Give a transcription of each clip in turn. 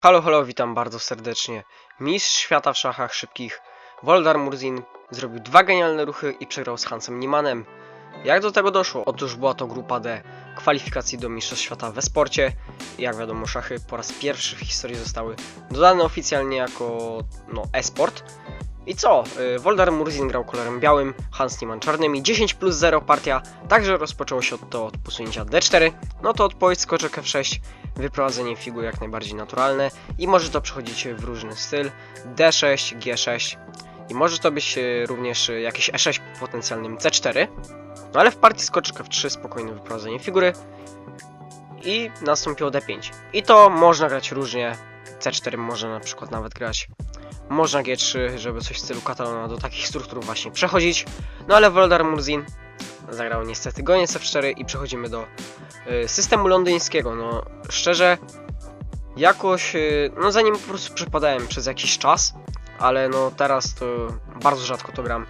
Halo, halo, witam bardzo serdecznie. Mistrz świata w szachach szybkich, Voldar Murzin, zrobił dwa genialne ruchy i przegrał z Hansem Niemanem. Jak do tego doszło? Otóż była to grupa D kwalifikacji do Mistrzostw Świata we sporcie. Jak wiadomo, szachy po raz pierwszy w historii zostały dodane oficjalnie jako no, e-sport. I co? Y, Voldar Murzin grał kolorem białym, Hans Niemann czarnymi, 10 plus 0 partia, także rozpoczęło się od to od posunięcia D4, no to odpowiedź skoczek F6, wyprowadzenie figur jak najbardziej naturalne i może to przechodzić w różny styl. D6, G6 i może to być e, również e, jakieś E6 po potencjalnym C4 no ale w partii skoczek F3 spokojne wyprowadzenie figury. I nastąpiło D5 i to można grać różnie. C4 można na przykład nawet grać można G3, żeby coś w stylu Katalona do takich struktur właśnie przechodzić no ale Voldar Murzin zagrał niestety goniec F4 i przechodzimy do y, systemu londyńskiego. No, szczerze, jakoś, y, no zanim po prostu przepadałem przez jakiś czas, ale no teraz to bardzo rzadko to gram.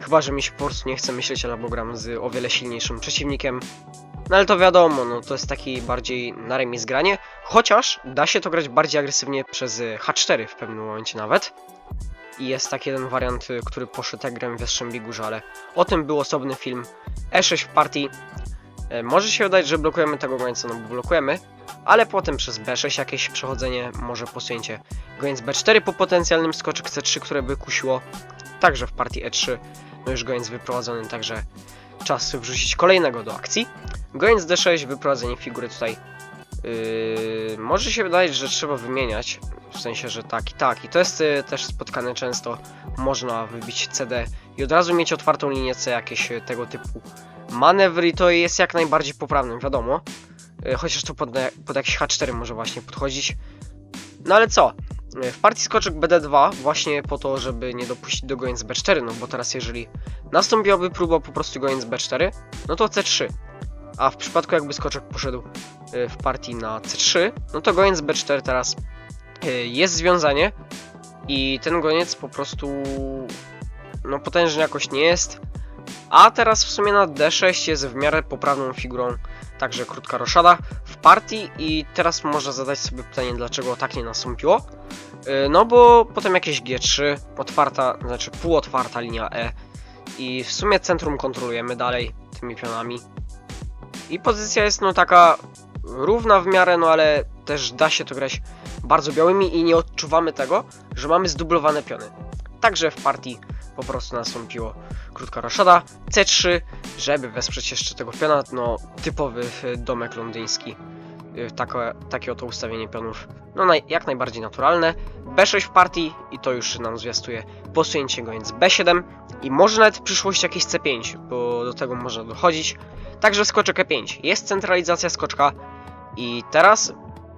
Chyba, że mi się po prostu nie chce myśleć, albo gram z o wiele silniejszym przeciwnikiem. No ale to wiadomo, no to jest taki bardziej na remis granie, chociaż da się to grać bardziej agresywnie przez y, H4 w pewnym momencie nawet. I jest taki jeden wariant, y, który poszedł grałem w Jastrzębi Górze, ale o tym był osobny film. E6 w partii, E, Może się wydać, że blokujemy tego gońca, no bo blokujemy, ale potem przez B6 jakieś przechodzenie, może posunięcie goniec B4 po potencjalnym skoczek C3, które by kusiło. Także w partii E3, no już goniec wyprowadzony, także czas wrzucić kolejnego do akcji. Goniec D6, wyprowadzenie figury tutaj. Yy, może się wydaje, że trzeba wymieniać, w sensie, że tak i tak. I to jest y, też spotkane często. Można wybić CD i od razu mieć otwartą linię C, jakieś y, tego typu manewr i to jest jak najbardziej poprawnym, wiadomo. Y, Chociaż to pod, pod jakiś H4 może właśnie podchodzić. No ale co? Y, W partii skoczek BD2 właśnie po to, żeby nie dopuścić do goniec B4, no bo teraz jeżeli nastąpiłaby próba po prostu goniec B4, no to C3. A w przypadku jakby skoczek poszedł w partii na C3, no to goniec B4 teraz y, jest związanie i ten goniec po prostu no potężny jakoś nie jest. A teraz w sumie na D6 jest w miarę poprawną figurą, także krótka roszada w partii i teraz można zadać sobie pytanie, dlaczego tak nie nastąpiło. Yy, No bo potem jakieś G3, otwarta, znaczy półotwarta linia E i w sumie centrum kontrolujemy dalej tymi pionami. I pozycja jest no taka równa w miarę, no ale też da się to grać bardzo białymi i nie odczuwamy tego, że mamy zdublowane piony. Także w partii po prostu nastąpiło krótka roszada, C3, żeby wesprzeć jeszcze tego piona, no typowy domek londyński, y, takie, takie oto ustawienie pionów, no naj, jak najbardziej naturalne, B6 w partii i to już nam zwiastuje posunięcie goniec B7 i może nawet w przyszłości jakieś C5, bo do tego można dochodzić, także skoczek E5, jest centralizacja skoczka i teraz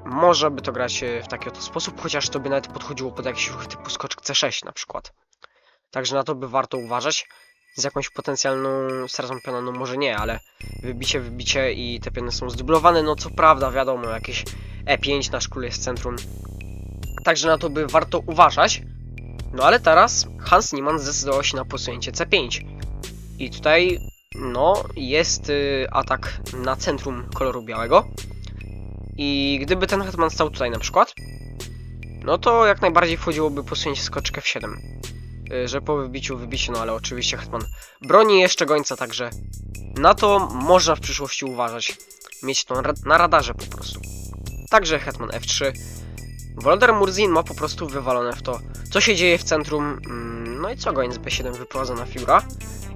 może by to grać y, w taki oto sposób, chociaż to by nawet podchodziło pod jakiś ruch typu skoczek C6 na przykład. Także na to by warto uważać. Z jakąś potencjalną stratą piona, no może nie, ale wybicie, wybicie i te piony są zdublowane, no co prawda, wiadomo, jakieś E5 na szkule jest centrum. Także na to by warto uważać. No ale teraz Hans Niemann zdecydował się na posunięcie C5. I tutaj, no, jest y, atak na centrum koloru białego. I gdyby ten hetman stał tutaj na przykład, no to jak najbardziej wchodziłoby posunięcie skoczkę w 7 y, że po wybiciu wybicie, no ale oczywiście Hetman broni jeszcze gońca, także na to można w przyszłości uważać. Mieć to na radarze po prostu. Także Hetman F3. Volodar Murzin ma po prostu wywalone w to, co się dzieje w centrum. mm, No i co, goniec B7 wyprowadzona figura.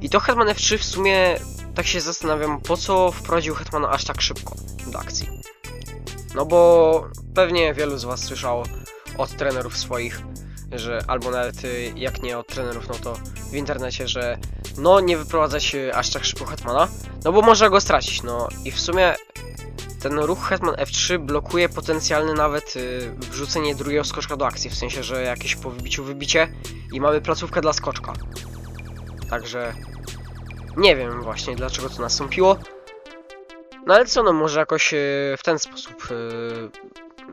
I to Hetman F3 w sumie, tak się zastanawiam, po co wprowadził Hetmana aż tak szybko do akcji. No bo pewnie wielu z was słyszało od trenerów swoich, że albo nawet y, jak nie od trenerów, no to w internecie, że no nie wyprowadzać aż tak szybko Hetmana, no bo można go stracić, no i w sumie ten ruch Hetman F3 blokuje potencjalne nawet y, wrzucenie drugiego skoczka do akcji, w sensie, że jakieś po wybiciu wybicie i mamy placówkę dla skoczka. Także nie wiem właśnie dlaczego to nastąpiło. No ale co, no może jakoś y, w ten sposób, y,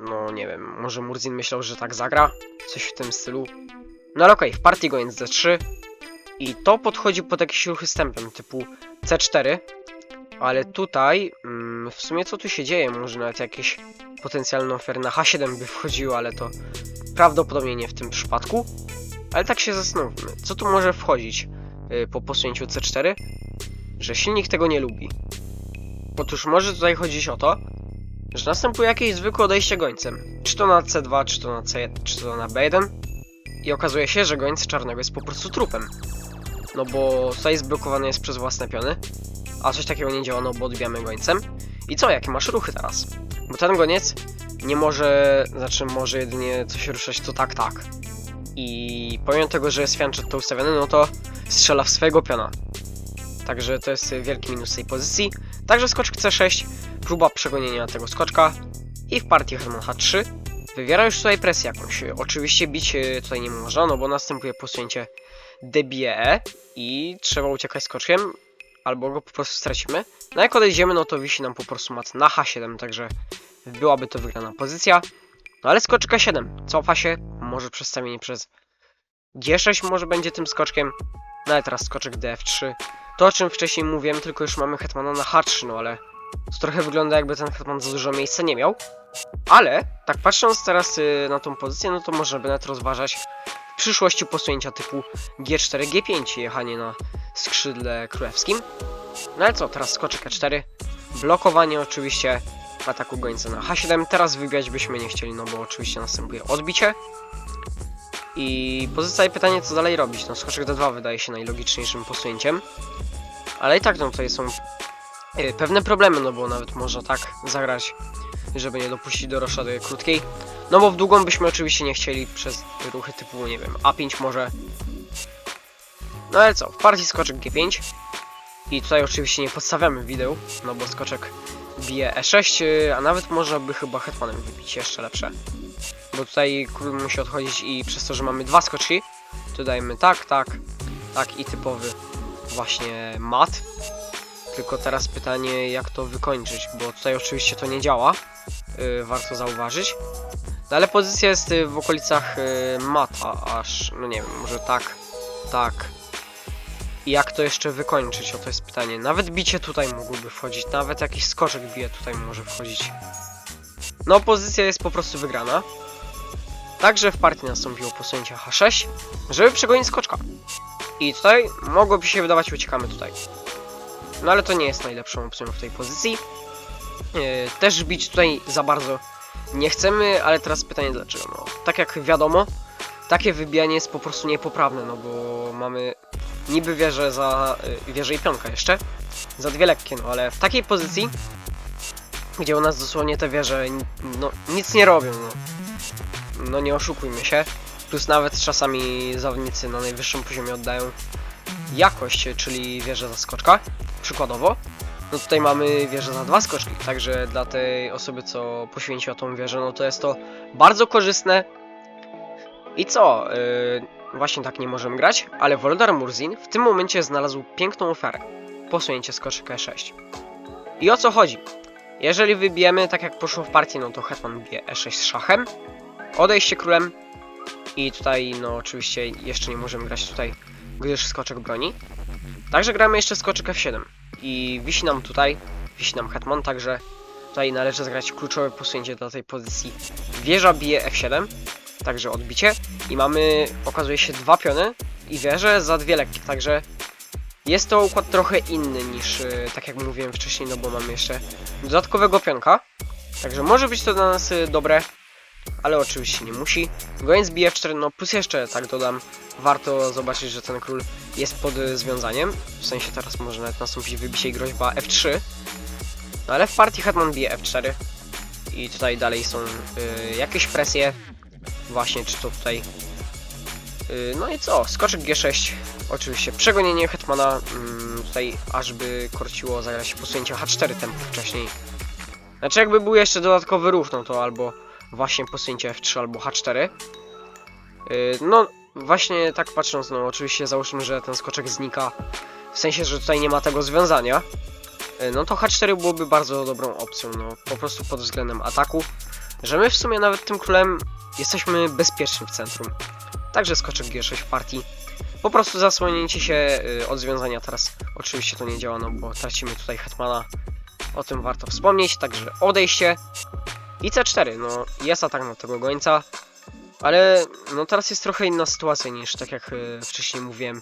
no nie wiem, może Murzin myślał, że tak zagra, coś w tym stylu. No ale okej, w partii goniec D3 i to podchodzi pod jakieś ruchy z tempem typu C4, ale tutaj mm, w sumie co tu się dzieje, może nawet jakieś potencjalne ofery na H7 by wchodziły, ale to prawdopodobnie nie w tym przypadku. Ale tak się zastanówmy, co tu może wchodzić yy, po posunięciu C4, że silnik tego nie lubi. Otóż może tutaj chodzić o to, że następuje jakieś zwykłe odejście gońcem. Czy to na C2, czy to na C1, czy to na B1. I okazuje się, że gońc czarnego jest po prostu trupem. No bo tutaj zblokowany jest przez własne piony, a coś takiego nie działa, no bo odbijamy gońcem. I co, jakie masz ruchy teraz? Bo ten goniec nie może, znaczy może jedynie coś ruszać, to tak, tak. I pomimo tego, że jest fianchet to ustawiony, no to strzela w swojego piona. Także to jest wielki minus tej pozycji. Także skoczek C6, próba przegonienia tego skoczka. I w partii Herman H3 wywiera już tutaj presję jakąś. Oczywiście bić e, tutaj nie można, no bo następuje posunięcie debie E i trzeba uciekać skoczkiem, albo go po prostu stracimy. No jak odejdziemy, no to wisi nam po prostu mat na H7, także byłaby to wygrana pozycja. No ale skoczek A7 cofa się, może przestawienie przez G6 może będzie tym skoczkiem. No ale teraz skoczek DF3. To o czym wcześniej mówiłem, tylko już mamy hetmana na H3, no ale to trochę wygląda jakby ten hetman za dużo miejsca nie miał. Ale, tak patrząc teraz y, na tą pozycję, no to można by nawet rozważać w przyszłości posunięcia typu G4, G5, jechanie na skrzydle królewskim. No ale co, teraz skoczek E4, blokowanie oczywiście ataku gońca na H7. Teraz wybijać byśmy nie chcieli, no bo oczywiście następuje odbicie. I pozostaje pytanie, co dalej robić. No skoczek D2 wydaje się najlogiczniejszym posunięciem. Ale i tak no tutaj są y, pewne problemy, no bo nawet można tak zagrać, żeby nie dopuścić do roszady krótkiej. No bo w długą byśmy oczywiście nie chcieli przez ruchy typu, nie wiem, A5 może. No ale co, w partii skoczek G5. I tutaj oczywiście nie podstawiamy wideł, no bo skoczek bije E6, y, a nawet można by chyba hetmanem wybić jeszcze lepsze. Bo tutaj król musi odchodzić i przez to, że mamy dwa skoczki, to dajemy tak, tak, tak i typowy właśnie mat. Tylko teraz pytanie, jak to wykończyć, bo tutaj oczywiście to nie działa, yy, warto zauważyć. No ale pozycja jest y, w okolicach y, mata, aż, no nie wiem, może tak, tak. I jak to jeszcze wykończyć, o to jest pytanie. Nawet bicie tutaj mogłoby wchodzić, nawet jakiś skoczek bije tutaj może wchodzić. No pozycja jest po prostu wygrana. Także w partii nastąpiło posunięcie H6, żeby przegonić skoczka. I tutaj mogłoby się wydawać, uciekamy tutaj. No ale to nie jest najlepszą opcją w tej pozycji. Yy, też bić tutaj za bardzo nie chcemy, ale teraz pytanie dlaczego. No, tak jak wiadomo, takie wybijanie jest po prostu niepoprawne, no bo mamy niby wieżę za yy, wieżę i pionka jeszcze, za dwie lekkie, no ale w takiej pozycji, gdzie u nas dosłownie te wieże no, nic nie robią, no no nie oszukujmy się. Plus nawet czasami zawodnicy na najwyższym poziomie oddają jakość, czyli wieżę za skoczka, przykładowo. No tutaj mamy wieżę za dwa skoczki, także dla tej osoby, co poświęciła tą wieżę, no to jest to bardzo korzystne. I co? Yy, właśnie tak nie możemy grać, ale Voldar Murzin w tym momencie znalazł piękną oferę. Posunięcie skoczka E6. I o co chodzi? Jeżeli wybijemy tak jak poszło w partii, no to hetman bije E6 z szachem, odejście królem i tutaj no oczywiście jeszcze nie możemy grać tutaj, gdyż skoczek broni. Także gramy jeszcze skoczek F7 i wisi nam tutaj, wisi nam hetman, także tutaj należy zagrać kluczowe posunięcie do tej pozycji. Wieża bije F7, także odbicie i mamy, okazuje się, dwa piony i wieże za dwie lekkie, także jest to układ trochę inny niż, y, tak jak mówiłem wcześniej, no bo mamy jeszcze dodatkowego pionka. Także może być to dla nas y, dobre, ale oczywiście nie musi. Goniec bije F4, no plus jeszcze tak dodam, warto zobaczyć, że ten król jest pod y, związaniem, w sensie teraz może nawet nastąpić wybicie i groźba F3, no ale w partii hetman bije F4 i tutaj dalej są y, jakieś presje, właśnie czy to tutaj, y, no i co, skoczek G6, oczywiście przegonienie hetmana, mm, tutaj aż by korciło zagrać posunięcie H4 tempo wcześniej, znaczy jakby był jeszcze dodatkowy ruch, no to albo właśnie posunięcie F3 albo H4. Yy, no, właśnie tak patrząc, no oczywiście załóżmy, że ten skoczek znika, w sensie, że tutaj nie ma tego związania, yy, no to H4 byłoby bardzo dobrą opcją, no po prostu pod względem ataku, że my w sumie nawet tym królem jesteśmy bezpieczni w centrum. Także skoczek G6 w partii. Po prostu zasłonięcie się yy, od związania teraz. Oczywiście to nie działa, no bo tracimy tutaj hetmana O tym warto wspomnieć, także odejście. I C4, no jest atak na tego gońca. Ale no teraz jest trochę inna sytuacja niż tak jak e, wcześniej mówiłem,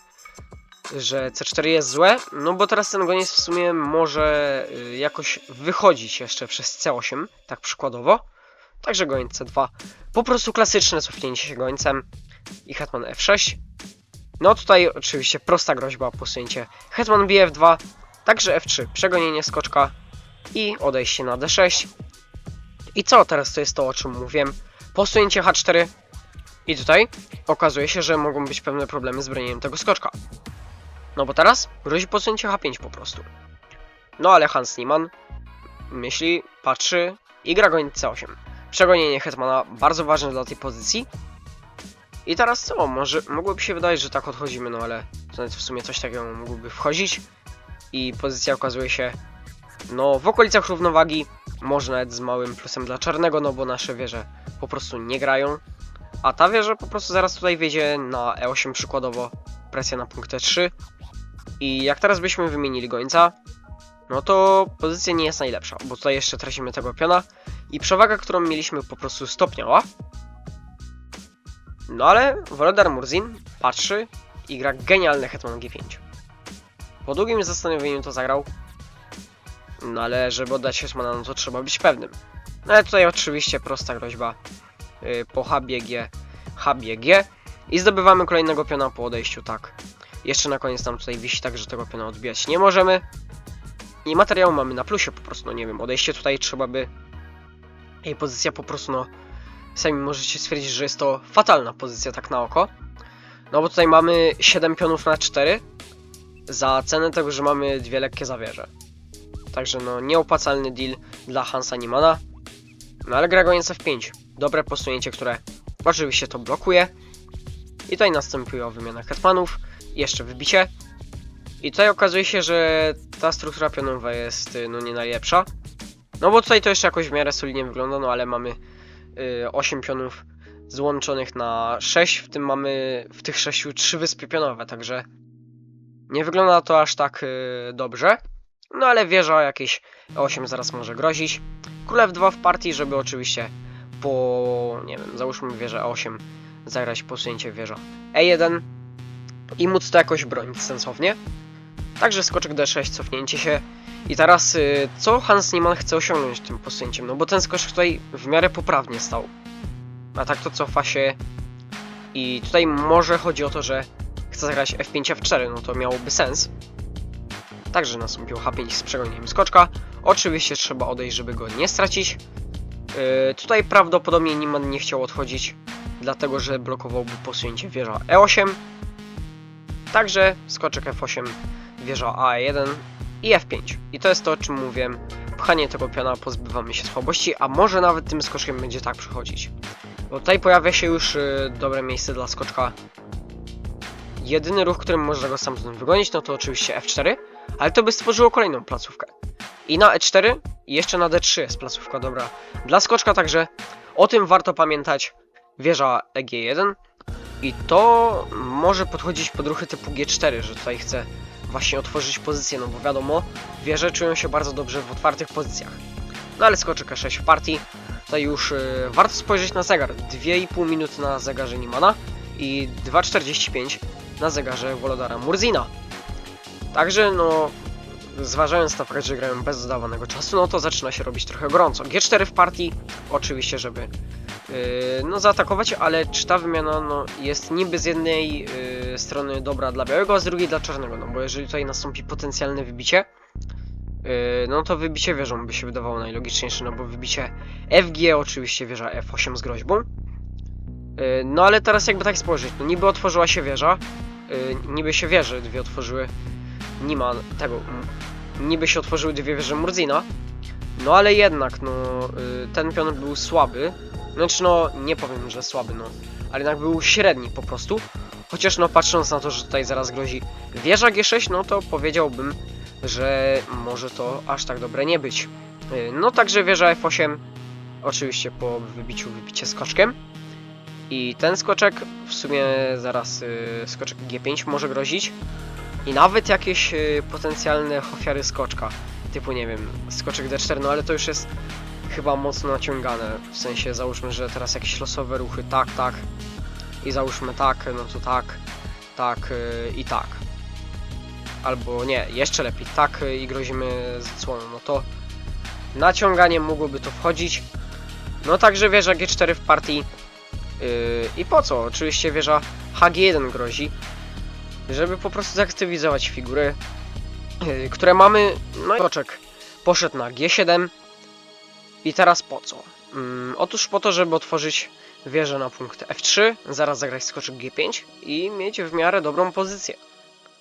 że C4 jest złe, no bo teraz ten goniec w sumie może e, jakoś wychodzić jeszcze przez C8, tak przykładowo. Także goniec C2, po prostu klasyczne cofnięcie się gońcem i hetman F6. No tutaj oczywiście prosta groźba, posunięcie hetman bije F2, także F3, przegonienie skoczka i odejście na D6. I co teraz to jest to o czym mówiłem? Posunięcie H4 i tutaj okazuje się, że mogą być pewne problemy z bronieniem tego skoczka. No bo teraz grozi posunięcie H5 po prostu. No ale Hans Niemann myśli, patrzy i gra goniec C8. Przegonienie Hetmana bardzo ważne dla tej pozycji. I teraz co? Może mogłoby się wydawać, że tak odchodzimy, no ale w sumie coś takiego mogłoby wchodzić. I pozycja okazuje się no w okolicach równowagi, może nawet z małym plusem dla czarnego, no bo nasze wieże po prostu nie grają. A ta wieża po prostu zaraz tutaj wjedzie na E8 przykładowo, presja na punkt E3. I jak teraz byśmy wymienili gońca, no to pozycja nie jest najlepsza, bo tutaj jeszcze tracimy tego piona i przewaga, którą mieliśmy po prostu stopniała. No ale Volodar Murzin patrzy i gra genialny Hetman G5. Po długim zastanowieniu to zagrał, no ale żeby oddać Hetmana, no to trzeba być pewnym. No ale tutaj oczywiście prosta groźba yy, po HBG, HBG i zdobywamy kolejnego piona po odejściu, tak. Jeszcze na koniec nam tutaj wisi tak, że tego piona odbijać nie możemy. I materiału mamy na plusie po prostu, no nie wiem, odejście tutaj trzeba by... Jej pozycja po prostu, no... Sami możecie stwierdzić, że jest to fatalna pozycja tak na oko. No bo tutaj mamy 7 pionów na 4 za cenę tego, że mamy dwie lekkie zawieże. Także no nieopłacalny deal dla Hansa Niemana. No ale gra goniec F5. Dobre posunięcie, które oczywiście to blokuje. I tutaj następuje wymiana hetmanów. Jeszcze wybicie. I tutaj okazuje się, że ta struktura pionowa jest y, no nie najlepsza. No bo tutaj to jeszcze jakoś w miarę solidnie wygląda, no ale mamy y, 8 pionów złączonych na 6, w tym mamy w tych 6 3 wyspy pionowe, także nie wygląda to aż tak y, dobrze. No ale wieża jakieś 8 zaraz może grozić. Królew 2 w partii, żeby oczywiście po, nie wiem, załóżmy wieżę 8 zagrać posunięcie wieża E1 i móc to jakoś bronić sensownie. Także skoczek D6, cofnięcie się. I teraz y, co Hans Niemann chce osiągnąć tym posunięciem? No bo ten skoczek tutaj w miarę poprawnie stał. A tak to cofa się. I tutaj może chodzi o to, że chce zagrać F5, F4, no to miałoby sens. Także nastąpił H5 z przegonieniem skoczka. Oczywiście trzeba odejść, żeby go nie stracić. Yy, tutaj prawdopodobnie Niemann nie chciał odchodzić, dlatego że blokowałby posunięcie wieża E8. Także skoczek F8, wieża A1 i F5. I to jest to, o czym mówiłem. Pchanie tego piona, pozbywamy się słabości, a może nawet tym skoczkiem będzie tak przychodzić. Bo tutaj pojawia się już y, dobre miejsce dla skoczka. Jedyny ruch, którym można go stamtąd wygonić, no to oczywiście F4, ale to by stworzyło kolejną placówkę. I na E4 i jeszcze na D3 jest placówka dobra dla skoczka, także o tym warto pamiętać. Wieża EG1 i to może podchodzić pod ruchy typu G4, że tutaj chce właśnie otworzyć pozycję, no bo wiadomo, wieże czują się bardzo dobrze w otwartych pozycjach. No ale skoczek E6 w partii, tutaj już y, warto spojrzeć na zegar. 2,5 minuty na zegarze Nimana i 2,45 na zegarze Wolodara Murzina. Także no, zważając na fakt, że grają bez dodawanego czasu, no to zaczyna się robić trochę gorąco. G4 w partii, oczywiście, żeby yy, no zaatakować, ale czy ta wymiana no, jest niby z jednej yy, strony dobra dla białego, a z drugiej dla czarnego, no bo jeżeli tutaj nastąpi potencjalne wybicie, yy, no to wybicie wieżą by się wydawało najlogiczniejsze, no bo wybicie FG oczywiście wieża F8 z groźbą. Yy, no ale teraz jakby tak spojrzeć, no niby otworzyła się wieża, yy, niby się wieże dwie otworzyły, nie ma tego, niby się otworzyły dwie wieże Murzina, no ale jednak, no, y, ten pion był słaby. Znaczy, no, nie powiem, że słaby, no, ale jednak był średni po prostu. Chociaż, no, patrząc na to, że tutaj zaraz grozi wieża G6, no to powiedziałbym, że może to aż tak dobre nie być. Y, No, także wieża F8, oczywiście po wybiciu, wybicie skoczkiem. I ten skoczek, w sumie zaraz y, skoczek G5 może grozić. I nawet jakieś y, potencjalne ofiary skoczka. typu nie wiem, skoczek D4, no ale to już jest chyba mocno naciągane, w sensie załóżmy, że teraz jakieś losowe ruchy, tak, tak i załóżmy tak, no to tak, tak yy, i tak. Albo nie, jeszcze lepiej, tak yy, i grozimy zasłoną, no to naciąganie mogłoby to wchodzić. No także wieża G4 w partii yy, i po co? Oczywiście wieża HG1 grozi, żeby po prostu zaktywizować figury, yy, które mamy, no i skoczek poszedł na G7 i teraz po co? Mm, otóż po to, żeby otworzyć wieżę na punkt F3, zaraz zagrać skoczek G5 i mieć w miarę dobrą pozycję.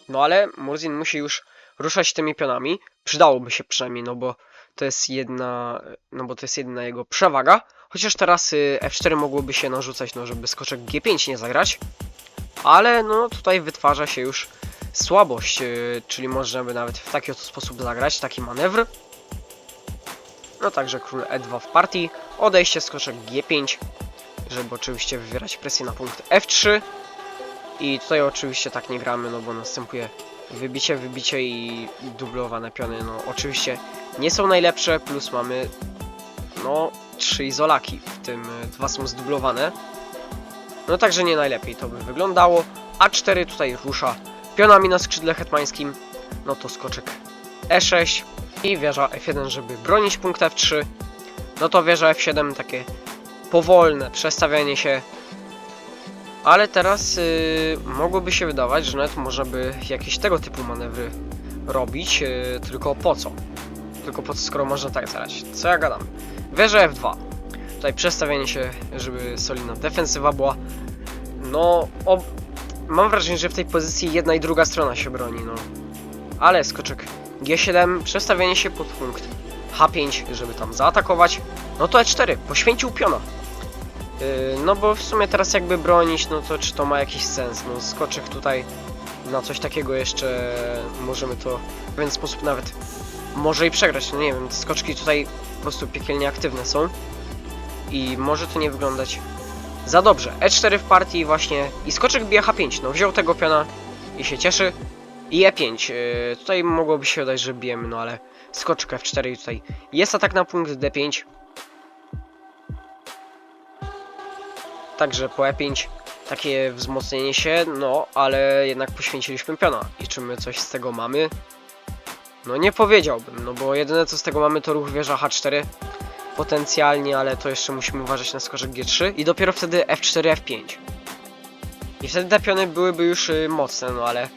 No ale Murzin musi już ruszać tymi pionami, przydałoby się przynajmniej, no bo to jest jedna, no bo to jest jedna jego przewaga, chociaż teraz y, F4 mogłoby się narzucać, no żeby skoczek G5 nie zagrać, ale no tutaj wytwarza się już słabość, y, czyli można by nawet w taki oto sposób zagrać, taki manewr. No także król E2 w partii, odejście skoczek G5, żeby oczywiście wywierać presję na punkt F3 i tutaj oczywiście tak nie gramy, no bo następuje wybicie, wybicie i dublowane piony, no oczywiście nie są najlepsze, plus mamy no trzy izolaki, w tym y, dwa są zdublowane. No także nie najlepiej to by wyglądało. A4 tutaj rusza pionami na skrzydle hetmańskim, no to skoczek E6 i wieża F1, żeby bronić punkt F3. No to wieża F7 takie powolne przestawianie się. Ale teraz yy, mogłoby się wydawać, że nawet można by jakieś tego typu manewry robić, yy, tylko po co? Tylko po co, skoro można tak zagrać? Co ja gadam? Wieża F2. Tutaj przestawianie się, żeby solidna defensywa była. No, mam wrażenie, że w tej pozycji jedna i druga strona się broni, no. Ale skoczek G7, przestawienie się pod punkt H5, żeby tam zaatakować. No to E4, poświęcił piona. Yy, no bo w sumie teraz jakby bronić, no to czy to ma jakiś sens? No skoczek tutaj na coś takiego jeszcze możemy to w pewien sposób nawet może i przegrać, no nie wiem, skoczki tutaj po prostu piekielnie aktywne są i może to nie wyglądać za dobrze. E4 w partii właśnie i skoczek bije H5, no wziął tego piona i się cieszy i E5, yy, tutaj mogłoby się udać, że bijemy, no ale skoczek F4 i tutaj jest atak na punkt D5 Także po E5 takie wzmocnienie się, no ale jednak poświęciliśmy piona. I czy my coś z tego mamy? No nie powiedziałbym, no bo jedyne co z tego mamy to ruch wieża H4 potencjalnie, ale to jeszcze musimy uważać na skoczek G3 i dopiero wtedy F4, F5. I wtedy te piony byłyby już y, mocne, no ale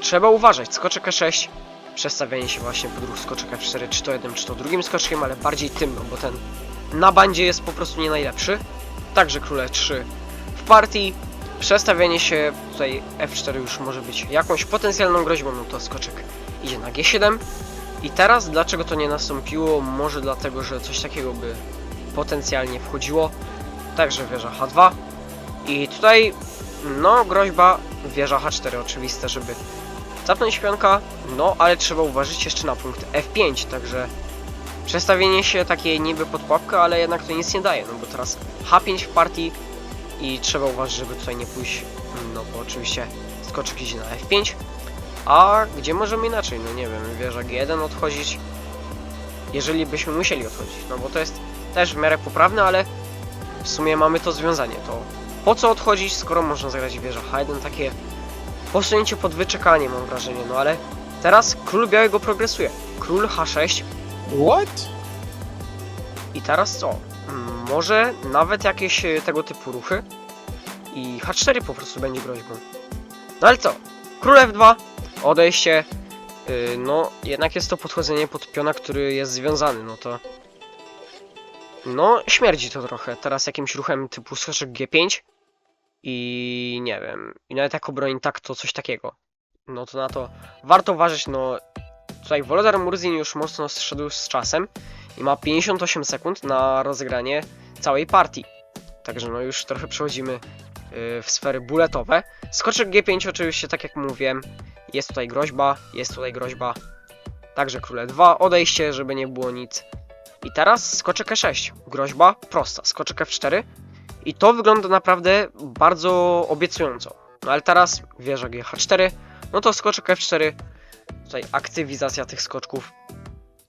trzeba uważać. Skoczek E6, przestawianie się właśnie pod ruch skoczek F4, czy to jednym, czy to drugim skoczkiem, ale bardziej tym, no bo ten na bandzie jest po prostu nie najlepszy. Także króle 3 w partii. Przestawienie się tutaj F4 już może być jakąś potencjalną groźbą, no to skoczek idzie na G7. I teraz dlaczego to nie nastąpiło? Może dlatego, że coś takiego by potencjalnie wchodziło. Także wieża H2. I tutaj no groźba wieża H4 oczywiste, żeby zapnąć pionka, no ale trzeba uważać jeszcze na punkt F5, także Przestawienie się takie niby pod pułapkę, ale jednak to nic nie daje, no bo teraz H5 w partii i trzeba uważać, żeby tutaj nie pójść, no bo oczywiście skoczek idzie na F5, a gdzie możemy inaczej, no nie wiem, wieża G1 odchodzić, jeżeli byśmy musieli odchodzić, no bo to jest też w miarę poprawne, ale w sumie mamy to związanie, to po co odchodzić, skoro można zagrać wieża H1, takie posunięcie pod wyczekanie mam wrażenie, no ale teraz król białego progresuje, król H6 What? I teraz co? Mm, Może nawet jakieś e, tego typu ruchy? I H4 po prostu będzie groźbą. No ale co? Król F2, odejście. Yy, no, jednak jest to podchodzenie pod piona, który jest związany, no to... No, śmierdzi to trochę. Teraz jakimś ruchem typu skoczek G5 i nie wiem, i nawet jako broń tak to coś takiego. No to na to warto uważać, no tutaj Volodar Murzin już mocno zszedł z czasem i ma 58 sekund na rozegranie całej partii. Także no już trochę przechodzimy w sfery buletowe. Skoczek G5 oczywiście, tak jak mówiłem, jest tutaj groźba, jest tutaj groźba. Także króle 2, odejście, żeby nie było nic. I teraz skoczek E6, groźba prosta, skoczek F4 i to wygląda naprawdę bardzo obiecująco. No ale teraz wieża GH4, no to skoczek F4, tutaj aktywizacja tych skoczków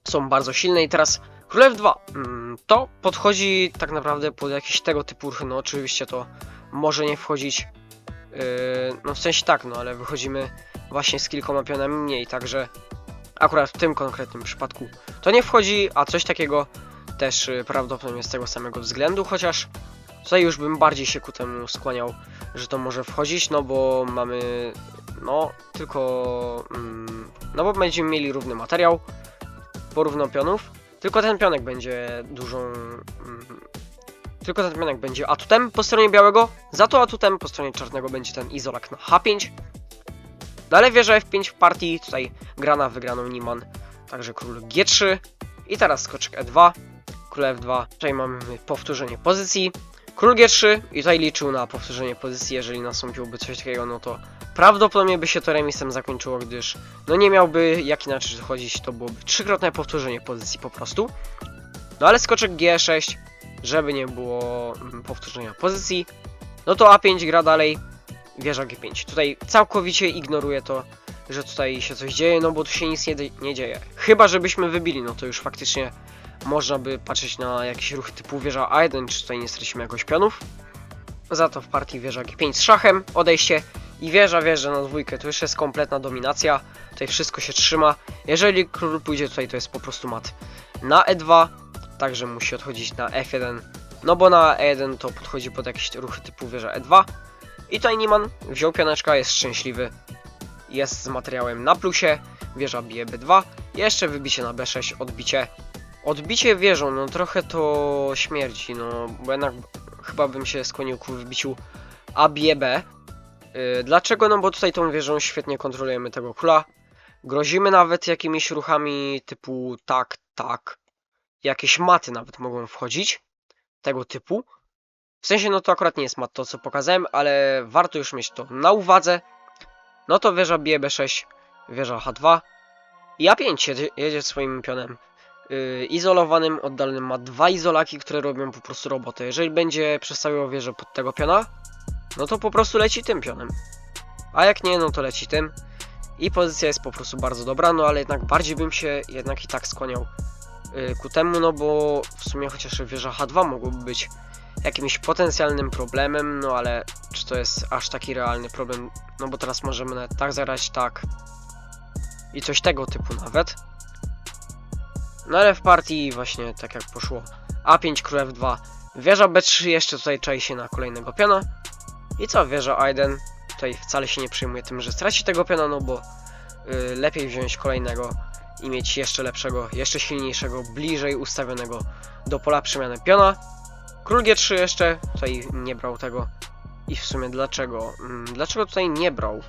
są bardzo silne i teraz Królew 2 mm, to podchodzi tak naprawdę pod jakieś tego typu ruchy, no oczywiście to może nie wchodzić, yy, no w sensie tak, no ale wychodzimy właśnie z kilkoma pionami mniej, także akurat w tym konkretnym przypadku to nie wchodzi, a coś takiego też yy, prawdopodobnie z tego samego względu, chociaż tutaj już bym bardziej się ku temu skłaniał, że to może wchodzić, no bo mamy, no tylko, mm, no bo będziemy mieli równy materiał, porówno pionów, tylko ten pionek będzie dużą, mm, tylko ten pionek będzie atutem po stronie białego, za to atutem po stronie czarnego będzie ten izolak na H5. No ale wieża F5 w partii, tutaj gra na wygraną Niman, także król G3 i teraz skoczek E2, król F2, tutaj mamy powtórzenie pozycji, król G3 i tutaj liczył na powtórzenie pozycji, jeżeli nastąpiłoby coś takiego, no to prawdopodobnie by się to remisem zakończyło, gdyż no nie miałby jak inaczej dochodzić, to byłoby trzykrotne powtórzenie pozycji po prostu. No ale skoczek G6, żeby nie było mm, powtórzenia pozycji, no to A5 gra dalej, wieża G5. Tutaj całkowicie ignoruję to, że tutaj się coś dzieje, no bo tu się nic nie, nie dzieje. Chyba żebyśmy wybili, no to już faktycznie można by patrzeć na jakieś ruchy typu wieża A1, czy tutaj nie stracimy jakoś pionów. Za to w partii wieża G5 z szachem, odejście i wieża wieża na dwójkę, to już jest kompletna dominacja. Tutaj wszystko się trzyma. Jeżeli król pójdzie tutaj, to jest po prostu mat na E2, także musi odchodzić na F1. No bo na E1 to podchodzi pod jakieś ruchy typu wieża E2. I Nieman wziął pioneczka, jest szczęśliwy. Jest z materiałem na plusie. Wieża bije B2. Jeszcze wybicie na B6, odbicie. Odbicie wieżą, no trochę to śmierdzi, no bo jednak chyba bym się skłonił ku wybiciu A bije B. Yy, Dlaczego? No bo tutaj tą wieżą świetnie kontrolujemy tego króla. Grozimy nawet jakimiś ruchami typu tak, tak. Jakieś maty nawet mogą wchodzić. Tego typu. W sensie, no to akurat nie jest mat to, co pokazałem, ale warto już mieć to na uwadze. No to wieża bije B6, wieża H2. I A5 jedzie, jedzie swoim pionem. Yy, izolowanym, oddalonym ma dwa izolaki, które robią po prostu robotę. Jeżeli będzie przestawiał wieżę pod tego piona, no to po prostu leci tym pionem. A jak nie, no to leci tym. I pozycja jest po prostu bardzo dobra, no ale jednak bardziej bym się jednak i tak skłaniał ku temu, no bo w sumie chociaż wieża H2 mogłoby być jakimś potencjalnym problemem, no ale czy to jest aż taki realny problem? No bo teraz możemy nawet tak zagrać, tak. I coś tego typu nawet. No ale w partii właśnie tak jak poszło. A5 król F2 wieża B3 jeszcze tutaj czai się na kolejnego piona. I co wieża A1 tutaj wcale się nie przejmuje tym, że straci tego piona, no bo y, lepiej wziąć kolejnego i mieć jeszcze lepszego, jeszcze silniejszego, bliżej ustawionego do pola przemiany piona. Król G3 jeszcze tutaj nie brał tego i w sumie dlaczego? Mm, Dlaczego tutaj nie brał?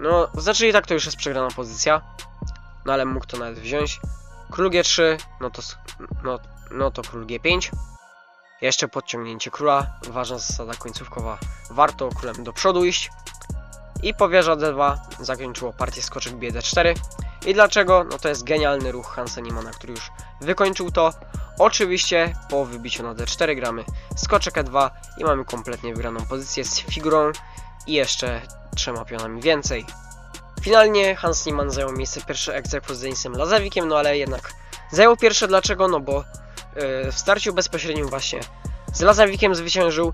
No, znaczy i tak to już jest przegrana pozycja, no ale mógł to nawet wziąć. Król G3, no to, no, no to król G5. Jeszcze podciągnięcie króla, ważna zasada końcówkowa, warto królem do przodu iść. I po wieża D2 zakończyło partię skoczek BD4. I dlaczego? No to jest genialny ruch Hansa Niemana, który już wykończył to. Oczywiście po wybiciu na D4 gramy skoczek E2 i mamy kompletnie wygraną pozycję z figurą i jeszcze trzema pionami więcej. Finalnie Hans Niemann zajął miejsce pierwsze aequo z Denisem Lazawikiem, no ale jednak zajął pierwsze dlaczego? No bo yy, w starciu bezpośrednim właśnie z Lazawikiem zwyciężył.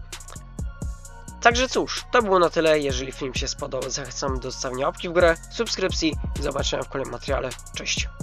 Także cóż, to było na tyle. Jeżeli film się spodobał, zachęcam do zostawienia łapki w górę, subskrypcji i zobaczenia w kolejnym materiale. Cześć!